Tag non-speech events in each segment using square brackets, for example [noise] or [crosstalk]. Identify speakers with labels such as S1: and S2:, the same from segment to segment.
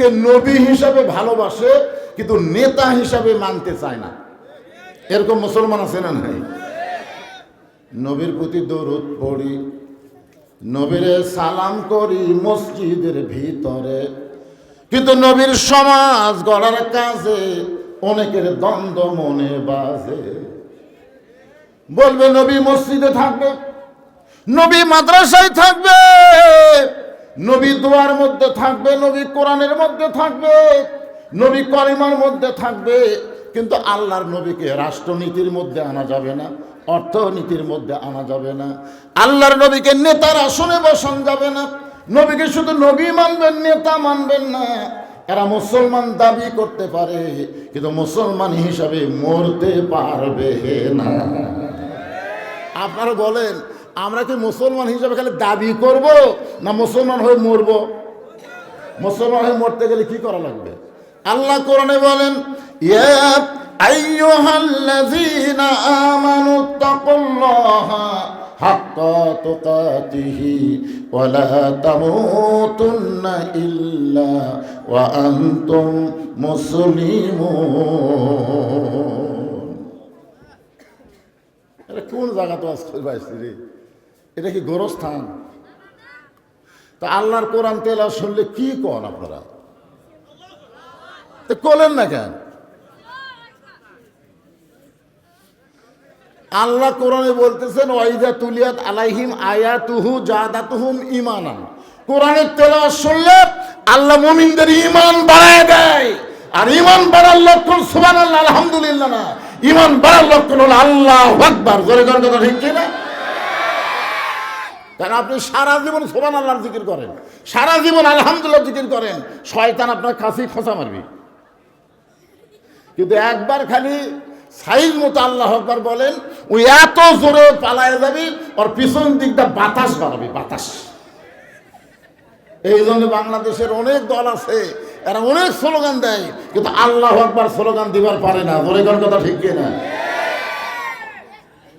S1: নবীকে নবী হিসাবে ভালোবাসে, কিন্তু নেতা হিসাবে মানতে চায় না। এরকম মুসলমান আছে না নাই? নবীর প্রতি দরুদ পড়ি, নবীরে সালাম করি মসজিদের ভিতরে। কিন্তু নবীর সমাজ গড়ার কাজে অনেকের দ্বন্দ্ব মনে বাজে। বলবে, নবী মসজিদে থাকবে, নবী মাদ্রাসায় থাকবে নবী দোয়ার মধ্যে থাকবে, নবী কোরআনের মধ্যে থাকবে, নবী কলিমার মধ্যে থাকবে, কিন্তু আল্লাহর নবীকে রাষ্ট্রনীতির মধ্যে আনা যাবে না, অর্থনীতির মধ্যে আনা যাবে না, আল্লাহর নবীকে নেতার আসনে বসান যাবে না, নবীকে শুধু নবী মানবেন, নেতা মানবেন না, এরা মুসলমান দাবি করতে পারে, কিন্তু মুসলমান হিসাবে মরতে পারবে না। আপনারা বলেন আমরা কি মুসলমান হিসাবে খালি দাবি করব না মুসলমান হয়ে মরব? মুসলমান হয়ে মরতে গেলে কি করা লাগবে? আল্লাহ কোরআনে বলেন এটা কোন জায়গা তো আজকে পাইছি রে এটা কি গোরস্থান? তা আল্লাহর কোরআন তেলা শুনলে কি কন আপনারা? তো কলেন না কেন? আল্লাহ কোরআনে বলতেছেন ওয়াইদা তুলিয়াত আলাইহিম আয়াতুহু জাদাতুহুম ইমানান কোরআনের তেলাওয়াত শুনলে আল্লাহ মুমিনদের ইমান বাড়ায় দেয়। আর ইমান বাড়ার লক্ষণ সুবহানাল্লাহ, আলহামদুলিল্লাহ না। ইমান বাড়ার লক্ষণ হলো আল্লাহ আকবার। জোরে জোরে কথা ঠিক না কারণ আপনি সারা জীবন সোবান আল্লাহর জিকির করেন। সারা জীবন আলহামদুলিল্লাহ জিকির করেন। শয়তান আপনার কাছেই খোঁচা মারবে। কিন্তু একবার খালি সাইজ মতো আল্লাহ আকবার বলেন ওই এত জোরে পালায় যাবি, ওর পিছন দিকটা বাতাস বাড়াবি, বাতাস। এই জন্য বাংলাদেশের অনেক দল আছে, এরা অনেক স্লোগান দেয়, কিন্তু আল্লাহ আকবার স্লোগান দিবার পারে না। কোন কথা ঠিক না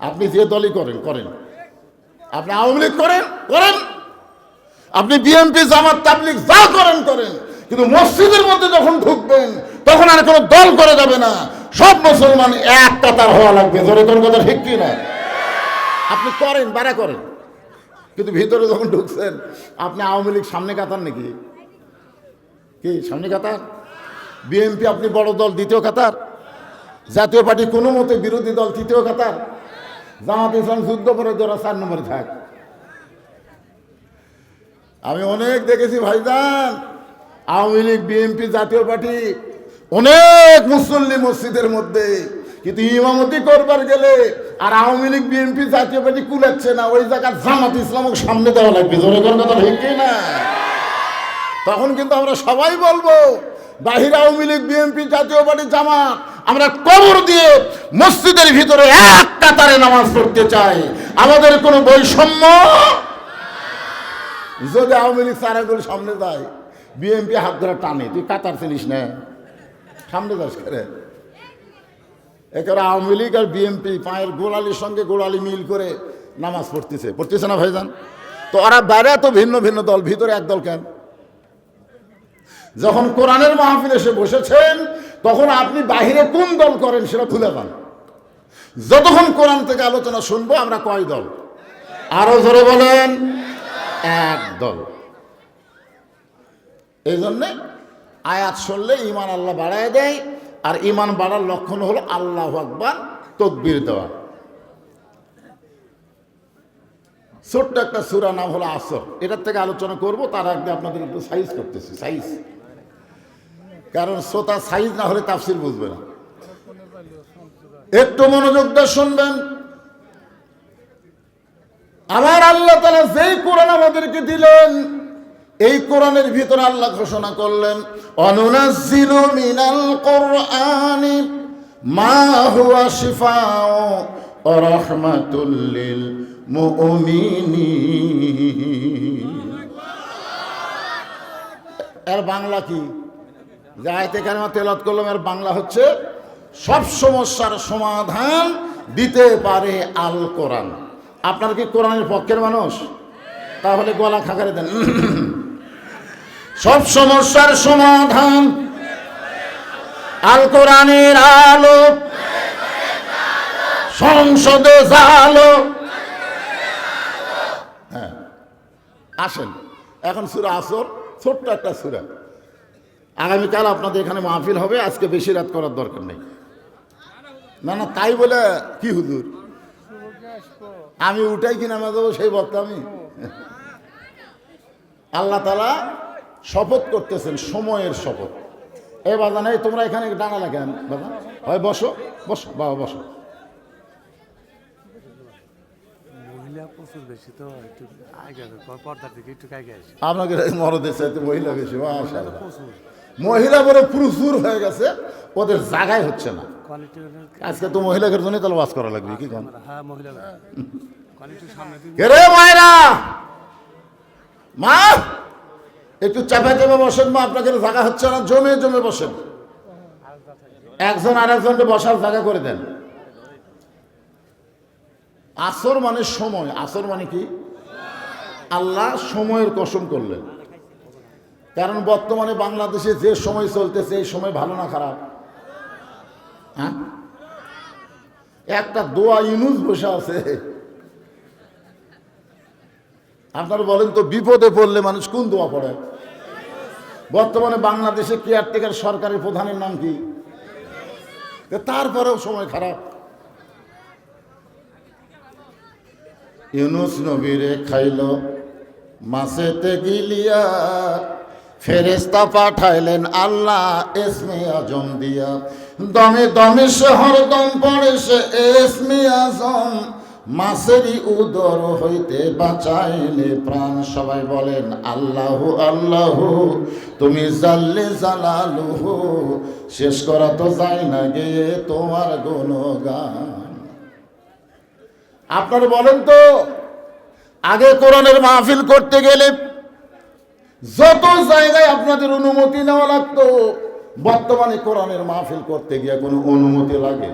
S1: আপনি যে দলই করেন করেন। আপনি আওয়ামী লীগ করেন করেন। আপনি বিএনপি জামাত, তাবলিগ, যা করেন করেন। কিন্তু মসজিদের মধ্যে যখন ঢুকবেন, তখন আর কোনো দল করে যাবে না। সব মুসলমান একটা তার হওয়া লাগবে। ধরে তোর কথা ঠিক কি না আপনি করেন বাড়া করেন। কিন্তু ভিতরে যখন ঢুকছেন, আপনি আওয়ামী লীগ সামনে কাতার নাকি? কি, সামনে কাতার? বিএনপি আপনি বড় দল, দ্বিতীয় কাতার? জাতীয় পার্টি কোনো মতে বিরোধী দল, তৃতীয় কাতার? জামাত ইসলাম যুদ্ধ করে যারা চার নম্বরে থাক। আমি অনেক দেখেছি ভাইজান, আওয়ামী লীগ, বিএনপি জাতীয় পার্টি, অনেক মুসল্লি মসজিদের মধ্যে। কিন্তু ইমামতি করবার গেলে আর আওয়ামী লীগ, বিএনপি জাতীয় পার্টি কুলাচ্ছে না, ওই জায়গায় জামাত ইসলামকে সামনে দেওয়া লাগবে। জোরে কথা ঠিক না? তখন কিন্তু আমরা সবাই বলব, বাহির আওয়ামী লীগ, বিএনপি জাতীয় পার্টি জামাত আমরা কবর দিয়ে মসজিদের ভিতরে এক কাতারে নামাজ পড়তে চাই। আমাদের কোনো বৈষম্য? যদি আওয়ামী লীগ সারাগুলো সামনে যায়, বিএনপি হাত ধরে টানে, তুই কাতার চিনিস না? সামনে যাস করে একেবারে আওয়ামী লীগ আর বিএনপি পায়ের গোড়ালির সঙ্গে গোড়ালি মিল করে নামাজ পড়তেছে। পড়তেছে না ভাইজান? তো ওরা বাইরে এত ভিন্ন ভিন্ন দল, ভিতরে এক দল কেন? যখন কোরআনের মাহফিল এসে বসেছেন তখন আপনি বাহিরে কোন দল করেন সেটা খুলে পান যতক্ষণ কোরআন থেকে আলোচনা শুনব, আমরা কয় দল? আরও ধরে বলেন, এক দল। এই জন্যে আয়াত শুনলে ইমান আল্লাহ বাড়ায় দেয়, আর ইমান বাড়ার লক্ষণ হলো আল্লাহ আকবার তকবির দেওয়া। ছোট্ট একটা সুরা নাম হলো আসর। এটার থেকে আলোচনা করব, তার আগে আপনাদের একটু সাইজ করতেছি, সাইজ। কারণ শ্রোতা সাইজ না হলে তাফসির বুঝবে না। একটু মনোযোগ দিয়ে শুনবেন। আমার আল্লাহ তালা যেই কোরআন আমাদেরকে দিলেন, এই কোরআনের ভিতরে আল্লাহ ঘোষণা করলেন অনুনাজিলু মিনাল কোরআনি মা হুয়া শিফাউ ও রাহমাতুল লিল মুমিনিন। এর বাংলা কি? যাইতে কেন তেলত করলাম? এর বাংলা হচ্ছে, সব সমস্যার সমাধান দিতে পারে আল কোরআন। আপনার কি কোরআনের পক্ষের মানুষ? তাহলে গলা খাকারে দেন। [clears throat] সব সমস্যার সমাধান আল কোরআনের আলো, সংসদে জালো। হ্যাঁ আসেন। এখন সুরা আসর, ছোট্ট একটা সুরা। আগামীকাল আপনাদের এখানে মাহফিল হবে আজকে বেশি রাত করার দরকার নেই। না না তাই বলে কি হুজুর? আমি উঠাই কিনা না দেবো সেই বক্তা আমি? আল্লাহ তালা শপথ করতেছেন সময়ের শপথ। এ বাজান এই তোমরা এখানে ডানা লাগেন বাজান। হয় বসো বসো বাবা বসো। আপনাকে মরদের চাইতে মহিলা বেশি মাশাআল্লাহ। মহিলা বড় প্রচুর হয়ে গেছে ওদের জায়গায় হচ্ছে না। আজকে তো মহিলাদের জন্য তাহলে বাস করা লাগবে কি কম
S2: হ্যাঁ
S1: রে মায়েরা? মা! একটু চাপা চাপা বসেন মা আপনাকে জায়গা হচ্ছে না জমে জমে বসেন। একজন আর একজনকে বসার জায়গা করে দেন। আসর মানে সময় আসর মানে কি? আল্লাহ সময়ের কসম করলেন। কারণ বর্তমানে বাংলাদেশে যে সময় চলতেছে, এই সময় ভালো না খারাপ? হ্যাঁ? একটা দোয়া ইনুস বসে আছে। আপনারা বলেন তো, বিপদে পড়লে মানুষ কোন দোয়া পড়ে? বর্তমানে বাংলাদেশে কেয়ারটেকার সরকারের প্রধানের নাম কি? তারপরেও সময় খারাপ। ইউনুস নবীরে খাইল মাসেতে গিলিয়া ফেরেস্তা পাঠাইলেন, আল্লাহ এসমে আজম দিয়া। দমে দমে সে হরদম পড়ে, সে এসমে আজম। মাসেরই উদর হইতে বাঁচাইলে প্রাণ। সবাই বলেন, আল্লাহ আল্লাহ, তুমি জাল্লে জালালুহু। শেষ করা তো যায় না গে তোমার গুণগান। আপনারা বলেন তো, আগে কোরআনের মাহফিল করতে গেলে যত জায়গায় আপনাদের অনুমতি নেওয়া লাগতো, বর্তমানে কোরআনের মাহফিল করতে গিয়ে কোনো অনুমতি লাগে?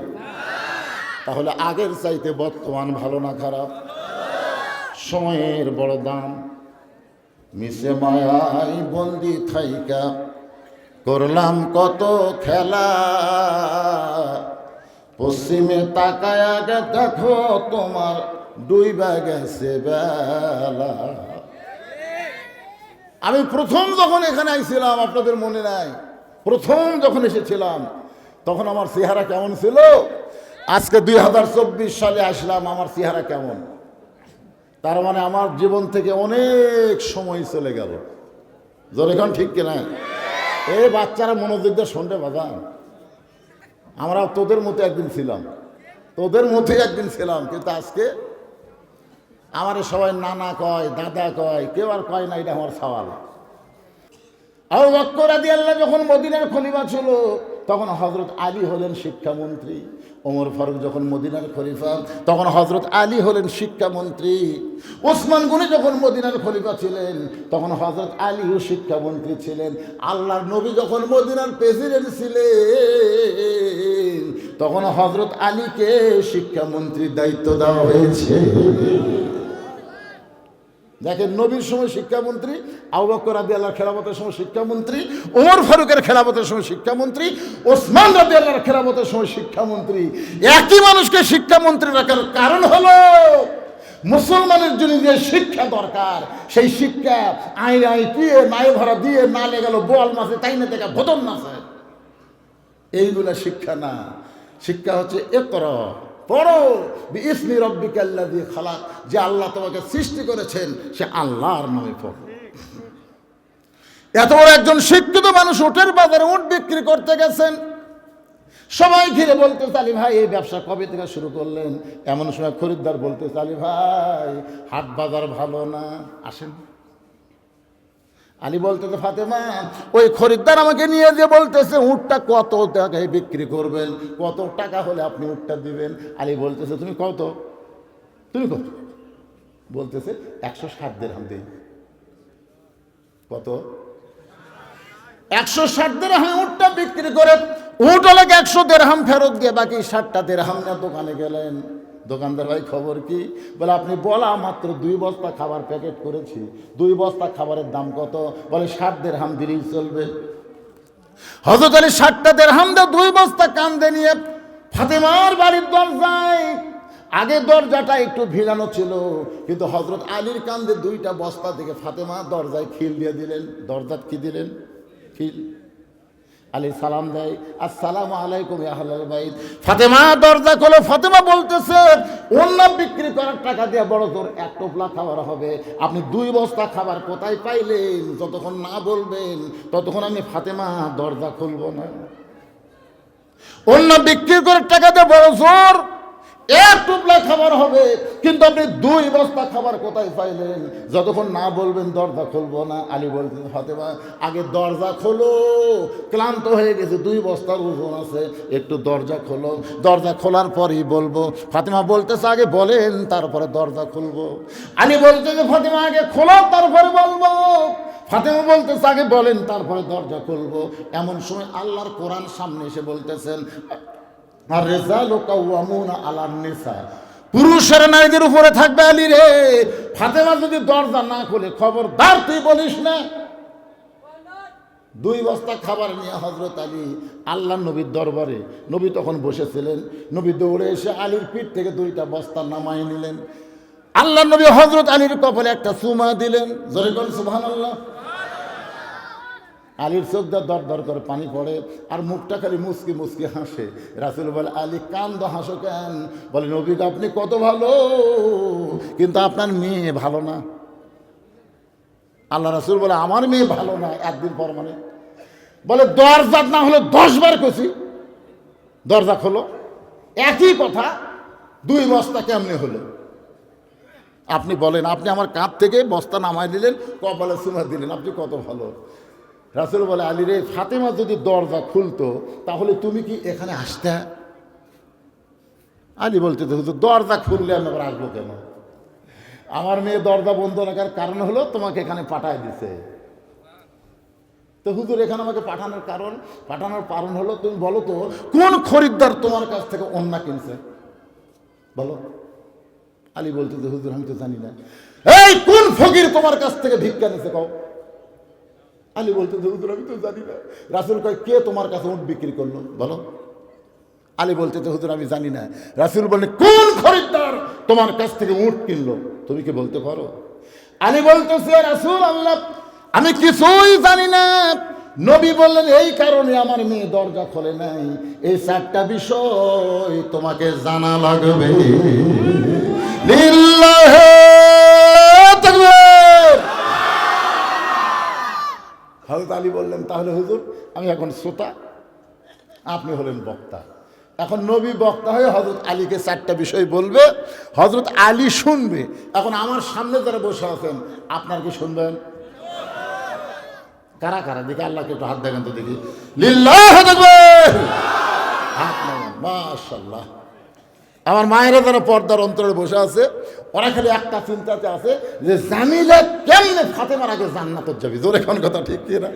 S1: তাহলে আগের চাইতে বর্তমান ভালো না খারাপ? সময়ের বড় দাম। মিশে মায়াই বন্দি থাইকা করলাম কত খেলা। পশ্চিমে তাকায় আগে দেখো তোমার দুই ডুইবা গেছে বেলা। আমি প্রথম যখন এখানে আইছিলাম, আপনাদের মনে নাই? প্রথম যখন এসেছিলাম, তখন আমার চেহারা কেমন ছিল? আজকে দুই হাজার চব্বিশ সালে আসলাম, আমার চেহারা কেমন? তার মানে আমার জীবন থেকে অনেক সময় চলে গেল। এখন ঠিক কিনা? এ বাচ্চারা মনোযোগ দিয়ে বাবা আমরা তোদের মতো একদিন ছিলাম। তোদের মধ্যে একদিন ছিলাম, কিন্তু আজকে আমার সবাই নানা কয়, দাদা কয়, কেউ আর কয় না, এটা আমার সওয়াল। আবু বক্কর আদি আল্লাহ যখন মদিনার খলিফা ছিল, তখন হজরত আলী হলেন শিক্ষামন্ত্রী। ওমর ফারুক যখন মদিনার খলিফা, তখন হজরত আলী হলেন শিক্ষামন্ত্রী। ওসমান গনি যখন মদিনার খলিফা ছিলেন, তখন হজরত আলীও শিক্ষামন্ত্রী ছিলেন। আল্লাহর নবী যখন মদিনার প্রেসিডেন্ট ছিলেন, তখন হজরত আলীকে শিক্ষামন্ত্রীর দায়িত্ব দেওয়া হয়েছে। দেখেন নবীর সময় শিক্ষামন্ত্রী, আবু বকর রাদি আল্লাহর খেলামতের সময় শিক্ষামন্ত্রী, ওমর ফারুকের খেলামতের সময় শিক্ষামন্ত্রী, ওসমান রাদি আল্লাহর খেলামতের সময় শিক্ষামন্ত্রী। একই মানুষকে শিক্ষামন্ত্রী রাখার কারণ হলো, মুসলমানের জন্য যে শিক্ষা দরকার, সেই শিক্ষা আইন আই দিয়ে নাই ভরা দিয়ে নালে গেল বোয়াল মাসে তাই না দেখা ভোতন মাসে এইগুলা শিক্ষা না। শিক্ষা হচ্ছে একর। পড়ো। ইসমি রব্বিকা আল্লাযী খালাক। যে আল্লাহ তোমাকে সৃষ্টি করেছেন, সে আল্লাহর নামে পড়ো। এত বড় একজন শিক্ষিত মানুষ উটের বাজারে উট বিক্রি করতে গেছেন। সবাই ঘিরে বলতে চালি ভাই, এই ব্যবসা কবে থেকে শুরু করলেন? এমন সময় খরিদ্দার বলতে চালি ভাই, হাট বাজার ভালো না? আসেন। আলী বলতেছে ফাতেমা, ওই খরিদ্দার আমাকে নিয়ে যে বলতেছে, উটটা কত টাকায় বিক্রি করবেন? কত টাকা হলে আপনি উটটা দিবেন? আলী বলতেছে, তুমি কত? তুমি কত? বলতেছে, একশো ষাট দেড়হাম দিই কত? একশো ষাট দেড়হাম উটটা বিক্রি করে, উট হলে একশো দেড়হাম ফেরত দিয়ে বাকি ষাটটা দেড়হাম না দোকানে গেলেন। দোকানদার ভাই, খবর কি? বলে, আপনি বলা মাত্র দুই বস্তা খাবার প্যাকেট করেছি। দুই বস্তা খাবারের দাম কত? বলে, ষাট দের হাম দিলেই চলবে। হজরত আলী ষাটটা দের হাম দুই বস্তা কান্দে নিয়ে ফাতেমার বাড়ির দরজায়। আগে দরজাটা একটু ভিড়ানো ছিল, কিন্তু হজরত আলীর কান্দে দুইটা বস্তা থেকে ফাতেমা দরজায় খিল দিয়ে দিলেন। দরজা কি দিলেন? খিল। আলী সালাম দেয়, আসসালাম আলাইকুম আহলাল বাইত। ফাতেমা দরজা খোলো, ফাতেমা বলতেছে অন্য বিক্রি করার টাকা দিয়ে বড় জোর এক টোপলা খাবার হবে। আপনি দুই বস্তা খাবার কোথায় পাইলেন? যতক্ষণ না বলবেন, ততক্ষণ আমি ফাতেমা দরজা খুলবো না। অন্য বিক্রি করার টাকা দিয়ে বড় জোর এক টুপলা খাবার হবে, কিন্তু আপনি দুই বস্তা খাবার কোথায় পাইলেন? যতক্ষণ না বলবেন, দরজা খুলবো না। আলী বলতেন ফাতেমা, আগে দরজা খোলো। ক্লান্ত হয়ে গেছে, দুই বস্তার ওজন আছে, একটু দরজা খোলো। দরজা খোলার পরেই বলব, ফাতেমা বলতেছে আগে বলেন, তারপরে দরজা খুলবো। আলী বলতেছে ফাতেমা, আগে খোলো, তারপরে বলব। ফাতেমা বলতেছে, আগে বলেন, তারপরে দরজা খুলবো। এমন সময় আল্লাহর কোরআন সামনে এসে বলতেছেন আর পুরুষের নারীদের উপরে থাকবে আলী রে। ফাতেমা যদি দরজা না খুলে, খবরদার তুই বলিস না। দুই বস্তা খাবার নিয়ে হজরত আলী আল্লাহ নবীর দরবারে, নবী তখন বসেছিলেন। নবী দৌড়ে এসে আলীর পিঠ থেকে দুইটা বস্তা নামাই নিলেন। আল্লাহ নবী হজরত আলীর কপালে একটা সুমা দিলেন। জোরে কোন সুবহান আল্লাহ আলীর চোখ দিয়ে দর দর করে পানি পড়ে আর মুখটা খালি মুসকি মুসকি হাসে। রাসুল বলে, আলী কান্দ, হাসো কেন? বলে নবীকে আপনি কত ভালো, কিন্তু আপনার মেয়ে ভালো না। আল্লাহ রাসুল বলে, আমার মেয়ে ভালো না, একদিন পর মানে। বলে দরজা না হলে দশবার কছি দরজা খোলো। একই কথা, দুই বস্তা কেমনে হলো? আপনি বলেন, আপনি আমার কাঁধ থেকে বস্তা নামাই দিলেন, কপালে সুমা দিলেন, আপনি কত ভালো? রাসুল বলে আলী রে ফাতেমা যদি দরজা খুলতো তাহলে তুমি কি এখানে আসতে? আলী বলতে হুজুর, দরজা খুললে আমি আবার আসব কেন? আমার মেয়ে দরজা বন্ধ রাখার কারণ হলো তোমাকে এখানে পাঠায় দিছে। তো হুজুর এখানে আমাকে পাঠানোর কারণ পাঠানোর কারণ হলো তুমি বলো তো কোন খরিদ্দার তোমার কাছ থেকে অন্য কিনছে? বলো। আলী বলতে হুজুর আমি তো জানি না। এই কোন ফকির তোমার কাছ থেকে ভিক্ষা নিছে? কও। আলী বলতে হুজুর, আমি তো জানি না। রাসুল কয়, কে তোমার কাছে উঠ বিক্রি করল? বলো। আলী বলতে তো হুজুর, আমি জানি না। রাসুল বললেন, কোন খরিদ্দার তোমার কাছ থেকে উঠ কিনলো? তুমি কি বলতে পারো? আলী বলতেছে রাসুল আল্লাহ, আমি কিছুই জানি না। নবী বললেন, এই কারণে আমার মেয়ে দরজা খোলে নাই। এই চারটা বিষয় তোমাকে জানা লাগবে। লিল্লাহে হজরত আলী বললেন, তাহলে হুজুর, আমি এখন শ্রোতা, আপনি হলেন বক্তা। এখন নবী বক্তা হয়ে হজরত আলীকে চারটা বিষয় বলবে হজরত আলী শুনবে। এখন আমার সামনে যারা বসে আছেন, আপনার কি শুনবেন? কারা কারা? দেখি আল্লাহকে একটু হাত দেখেন তো দেখি। লিল্লাহ। হাত মাশাল্লাহ আমার মায়েরা যারা পর্দার অন্তরে বসে আছে, ওরা খালি একটা চিন্তাতে আছে যে জানিলে কেমনে ফাতেমার আগে জান্নাতত যাবি? জোরে কোন কথা ঠিক কি না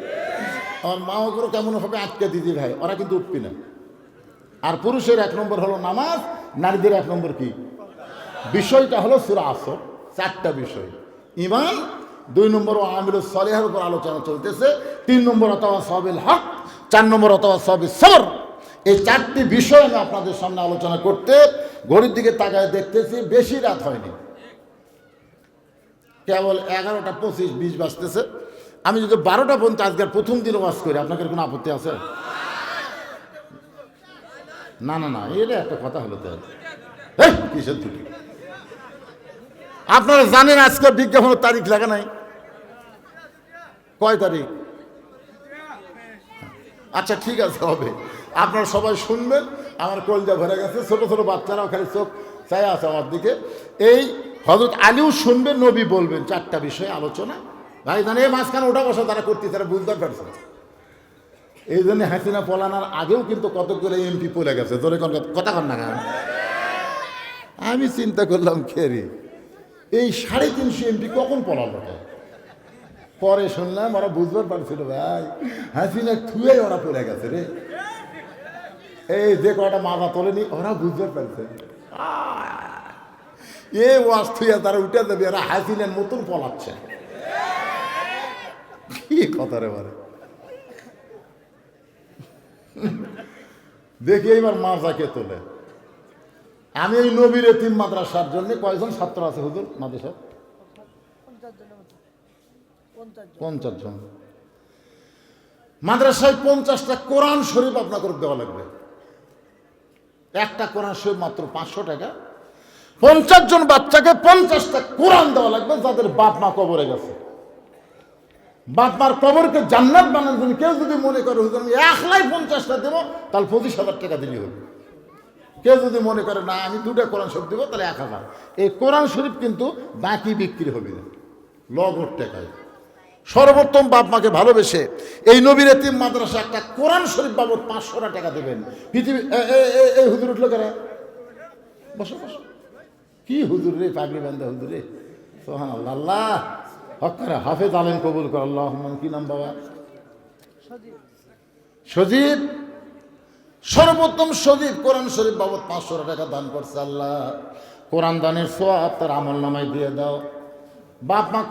S1: আমার মা ওগুলো কেমন হবে আটকে দিদি ভাই, ওরা কিন্তু উঠবি না। আর পুরুষের এক নম্বর হলো নামাজ, নারীদের এক নম্বর কি? বিষয়টা হলো সুরা আসর, চারটা বিষয়। ইমান দুই নম্বর ও আমির সলেহার উপর আলোচনা চলতেছে, তিন নম্বর অথবা সবিল হক, চার নম্বর অথবা সবিল সবর। এই চারটি বিষয় আমি আপনাদের সামনে আলোচনা করতে ঘড়ির দিকে তাকায় দেখতেছি বেশি রাত হয়নি। কেবল এগারোটা পঁচিশ, বিশ বাজতেছে। আমি যদি বারোটা পর্যন্ত আজকের প্রথম দিন ওয়াজ করি, আপনাদের কোনো আপত্তি আছে? না না না, এটা একটা কথা হলো কিসের দুটি আপনারা জানেন আজকে বিজ্ঞাপনের তারিখ লাগে নাই? কয় তারিখ? আচ্ছা ঠিক আছে, হবে। আপনারা সবাই শুনবেন, আমার কলজা ভরে গেছে, ছোটো ছোটো বাচ্চারাও খালি চোখ চাই আছে আমার দিকে। এই হজরত আলীও শুনবেন, নবী বলবেন, চারটা বিষয়ে আলোচনা। ভাই জানে এই মাঝখানে ওটা বসা তারা করতে তারা বুঝতে পারছে এই জন্য হাসিনা পলানার আগেও কিন্তু কতগুলো এমপি পলে গেছে। ধরে কোন কথা- কন না কেন? আমি চিন্তা করলাম খেরি এই সাড়ে তিনশো এমপি কখন পলালো? পরে শুনলাম, ওরা বুঝবার পারছিল, ভাই, হাসিনা থুয়ে ওরা পড়ে গেছে রে। এই যে কটা মাথা তোলেনি ওরা বুঝতে পারছে। এ ওয়াজ থুইয়া তারা উঠে দেবে এরা হাসিনের মতন পলাচ্ছে। কি কথা রে বারে। দেখি এইবার মাজাকে তোলে। আমি এই নবীর এতিম মাদ্রাসার জন্য কয়জন ছাত্র আছে হুজুর মাদ্রাসা
S3: পঞ্চাশ জন।
S1: মাদ্রাসায় পঞ্চাশটা কোরআন শরীফ আপনাকে দেওয়া লাগবে। একটা কোরআন শরীফ মাত্র পাঁচশো টাকা। পঞ্চাশ জন বাচ্চাকে পঞ্চাশটা কোরআন দেওয়া লাগবে, যাদের বাপ মা কবরে গেছে। বাপ মার কবরকে জান্নাত বানানোর জন্য কেউ যদি মনে করে, হুজুর, আমি একলাই পঞ্চাশটা দেবো, তাহলে পঁচিশ হাজার টাকা দিলে হবে। কেউ যদি মনে করে, না, আমি দুটা কোরআন শরীফ দেবো, তাহলে এক হাজার। এই কোরআন শরীফ কিন্তু বাকি বিক্রি হবে না। লগর টাকায়। সর্বোত্তম বাপ মাকে ভালোবেসে এই নবীর এতিম মাদ্রাসা একটা কোরআন শরীফ বাবদ পাঁচশো টাকা দেবেন। পৃথিবী এই হুজুর উঠল কেন? বসো বসো। কি হুজুর রে, পাগড়ি বান্ধা হুজুর রে। সোহান আল্লাহ। হাফেজ আলেম কবুল কর, আল্লাহ কি নাম বাবা? সজীব। সর্বোত্তম সজীব কোরআন শরীফ বাবদ পাঁচশো টাকা দান করছে আল্লাহ। কোরআন দানের সোয়াব তার আমল নামায় দিয়ে দাও। বাপ মা